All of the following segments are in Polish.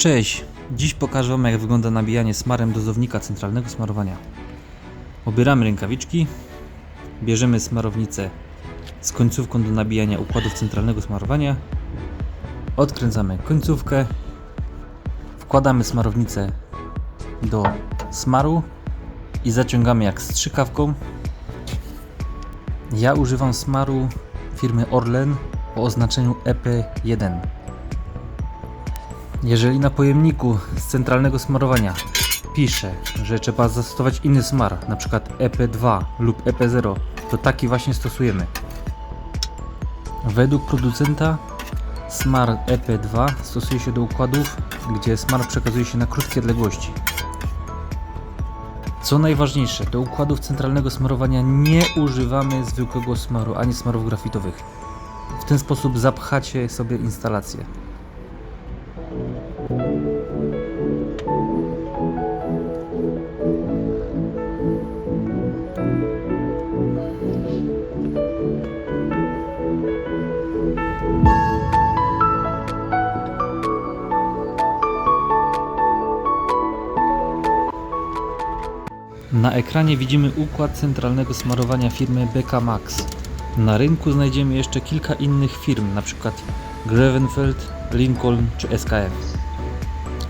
Cześć! Dziś pokażę Wam jak wygląda nabijanie smarem dozownika centralnego smarowania. Obieramy rękawiczki, bierzemy smarownicę z końcówką do nabijania układów centralnego smarowania, odkręcamy końcówkę, wkładamy smarownicę do smaru i zaciągamy jak strzykawką. Ja używam smaru firmy Orlen o oznaczeniu EP1. Jeżeli na pojemniku z centralnego smarowania pisze, że trzeba zastosować inny smar, np. EP2 lub EP0, to taki właśnie stosujemy. Według producenta smar EP2 stosuje się do układów, gdzie smar przekazuje się na krótkie odległości. Co najważniejsze, do układów centralnego smarowania nie używamy zwykłego smaru ani smarów grafitowych. W ten sposób zapchacie sobie instalację. Na ekranie widzimy układ centralnego smarowania firmy BK Max. Na rynku znajdziemy jeszcze kilka innych firm, np. Grevenfeld, Lincoln czy SKF.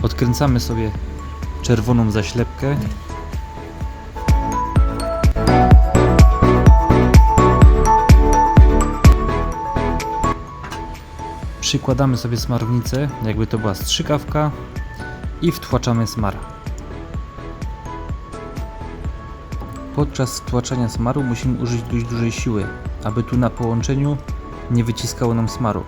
Odkręcamy sobie czerwoną zaślepkę. Przykładamy sobie smarownicę, jakby to była strzykawka i wtłaczamy smar. Podczas wtłaczania smaru musimy użyć dość dużej siły, aby tu na połączeniu nie wyciskało nam smaru.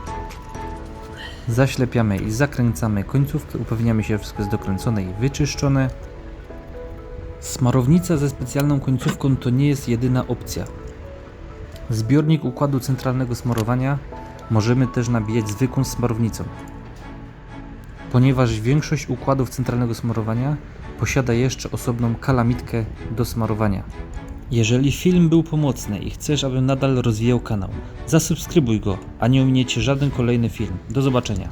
Zaślepiamy i zakręcamy końcówkę, upewniamy się, że wszystko jest dokręcone i wyczyszczone. Smarownica ze specjalną końcówką to nie jest jedyna opcja. Zbiornik układu centralnego smarowania możemy też nabijać zwykłą smarownicą. Ponieważ większość układów centralnego smarowania posiada jeszcze osobną kalamitkę do smarowania. Jeżeli film był pomocny i chcesz, abym nadal rozwijał kanał, zasubskrybuj go, a nie ominiecie żaden kolejny film. Do zobaczenia.